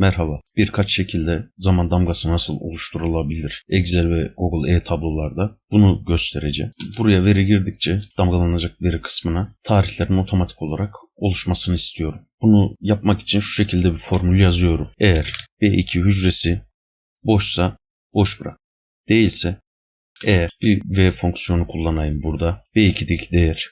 Merhaba. Birkaç şekilde zaman damgası nasıl oluşturulabilir? Excel ve Google e-tablolarda bunu göstereceğim. Buraya veri girdikçe damgalanacak veri kısmına tarihlerin otomatik olarak oluşmasını istiyorum. Bunu yapmak için şu şekilde bir formül yazıyorum. Eğer B2 hücresi boşsa boş bırak. Değilse eğer bir V fonksiyonu kullanayım burada. B2'deki değer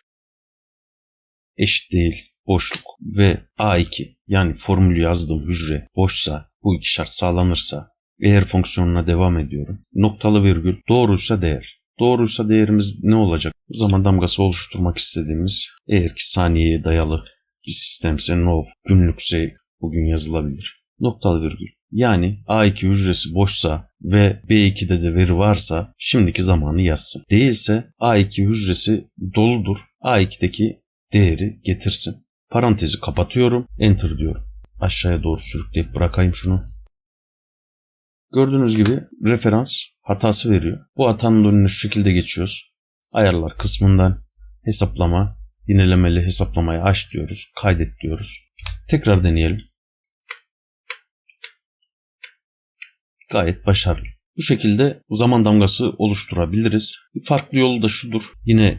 eşit değil boşluk ve A2 yani formülü yazdığım hücre boşsa bu iki şart sağlanırsa eğer fonksiyonuna devam ediyorum. Noktalı virgül doğruysa değer. Doğruysa değerimiz ne olacak? Zaman damgası oluşturmak istediğimiz eğer ki saniyeye dayalı bir sistemse nov, günlükse bugün yazılabilir. Noktalı virgül. Yani A2 hücresi boşsa ve B2'de de veri varsa şimdiki zamanı yazsın. Değilse A2 hücresi doludur. A2'deki değeri getirsin. Parantezi kapatıyorum. Enter diyorum. Aşağıya doğru sürükleyip bırakayım şunu. Gördüğünüz gibi referans hatası veriyor. Bu hatanın önüne şu şekilde geçiyoruz. Ayarlar kısmından hesaplama, yinelemeli hesaplamayı aç diyoruz. Kaydet diyoruz. Tekrar deneyelim. Gayet başarılı. Bu şekilde zaman damgası oluşturabiliriz. Farklı yolu da şudur. Yine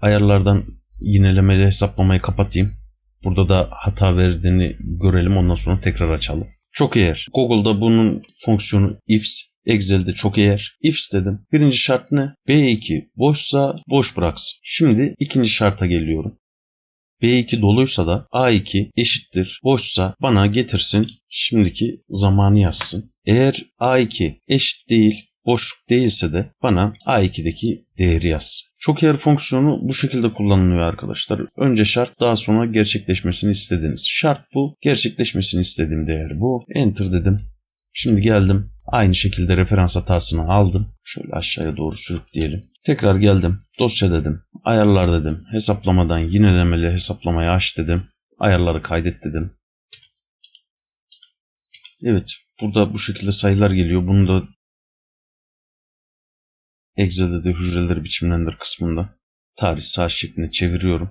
ayarlardan yinelemeli hesaplamayı kapatayım. Burada da hata verdiğini görelim ondan sonra tekrar açalım. Çok eğer. Google'da bunun fonksiyonu ifs. Excel'de çok eğer. Ifs dedim. Birinci şart ne? B2 boşsa boş bıraksın. Şimdi ikinci şarta geliyorum. B2 doluysa da A2 eşittir boşsa bana getirsin şimdiki zamanı yazsın. Eğer A2 eşit değil boşluk değilse de bana A2'deki değeri yazsın. Çok yer fonksiyonu bu şekilde kullanılıyor arkadaşlar. Önce şart daha sonra gerçekleşmesini istediğiniz. Şart bu. Gerçekleşmesini istediğim değer bu. Enter dedim. Şimdi geldim. Aynı şekilde referans hatasını aldım. Şöyle aşağıya doğru sürükleyelim. Tekrar geldim. Dosya dedim. Ayarlar dedim. Hesaplamadan yinelemeli hesaplamayı aç dedim. Ayarları kaydet dedim. Evet. Burada bu şekilde sayılar geliyor. Bunu da Excel'de de hücreleri biçimlendir kısmında tarih saat şeklinde çeviriyorum.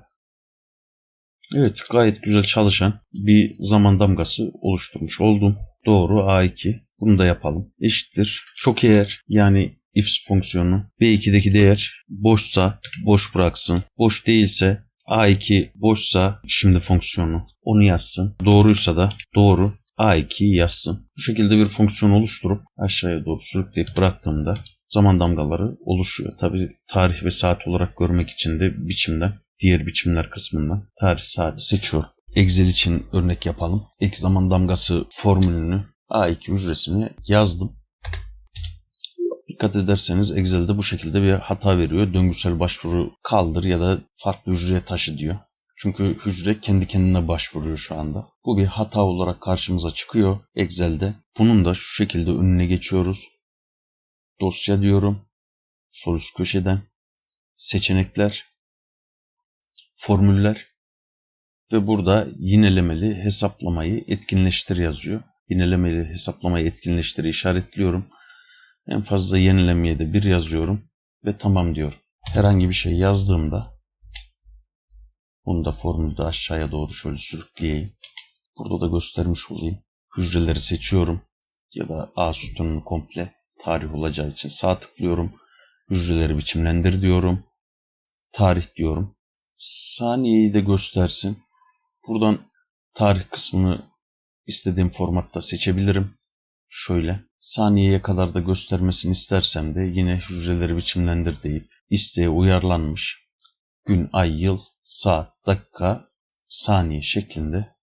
Evet gayet güzel çalışan bir zaman damgası oluşturmuş oldum. Doğru A2. Bunu da yapalım. Eşittir. Çok eğer yani if fonksiyonu B2'deki değer boşsa boş bıraksın. Boş değilse A2 boşsa şimdi fonksiyonu onu yazsın. Doğruysa da doğru A2'yi yazsın. Bu şekilde bir fonksiyon oluşturup aşağıya doğru sürükleyip bıraktığımda zaman damgaları oluşuyor. Tabi tarih ve saat olarak görmek için de biçimden, diğer biçimler kısmından tarih saati seçiyorum. Excel için örnek yapalım. Ek zaman damgası formülünü A2 hücresine yazdım. Dikkat ederseniz Excel'de bu şekilde bir hata veriyor. Döngüsel başvuru kaldır ya da farklı hücreye taşı diyor. Çünkü hücre kendi kendine başvuruyor şu anda. Bu bir hata olarak karşımıza çıkıyor Excel'de. Bunun da şu şekilde önüne geçiyoruz dosya diyorum. Sol köşeden seçenekler, formüller ve burada yinelemeli hesaplamayı etkinleştir yazıyor. Yinelemeli hesaplamayı etkinleştir işaretliyorum. En fazla yenilemeye de bir yazıyorum ve tamam diyorum. Herhangi bir şey yazdığımda bunu da formülde aşağıya doğru şöyle sürükleyeyim. Burada da göstermiş olayım. Hücreleri seçiyorum ya da A sütununu komple tarih olacağı için sağ tıklıyorum. Hücreleri biçimlendir diyorum. Tarih diyorum. Saniyeyi de göstersin. Buradan tarih kısmını istediğim formatta seçebilirim. Şöyle saniyeye kadar da göstermesini istersem de yine hücreleri biçimlendir deyip isteğe uyarlanmış gün, ay, yıl, saat, dakika, saniye şeklinde